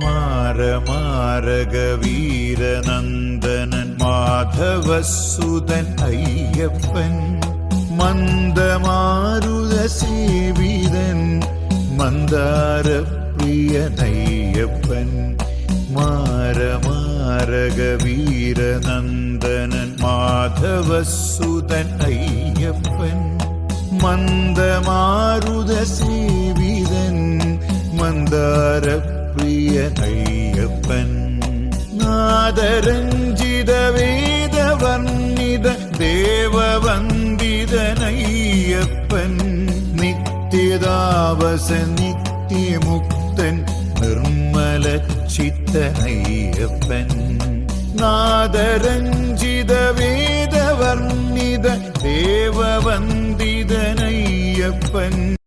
മാരമാരക വീരനന്ദനൻ മാധവസുതൻ Ayyappan മന്ദമാരുത സേവിതൻ മന്ദാരപ്രിയനയ്യപ്പൻ മാരമാരകവീരനന്ദനൻ മാധവസുതൻ Ayyappan മന്ദമാരുത സേവിതൻ മന്ദാരപ്രിയനയ്യപ്പൻ നാദരഞ്ജിത ദേവവന്ദിത ദേവവന്ദിതനയ്യപ്പൻ. നിത്യതാവസ നിത്യമുക്തൻ Nirmala ചിത്തനയ്യപ്പൻ. നാദരഞ്ജിത ദേവവന്ദിത ദേവവന്ദിതനയ്യപ്പൻ.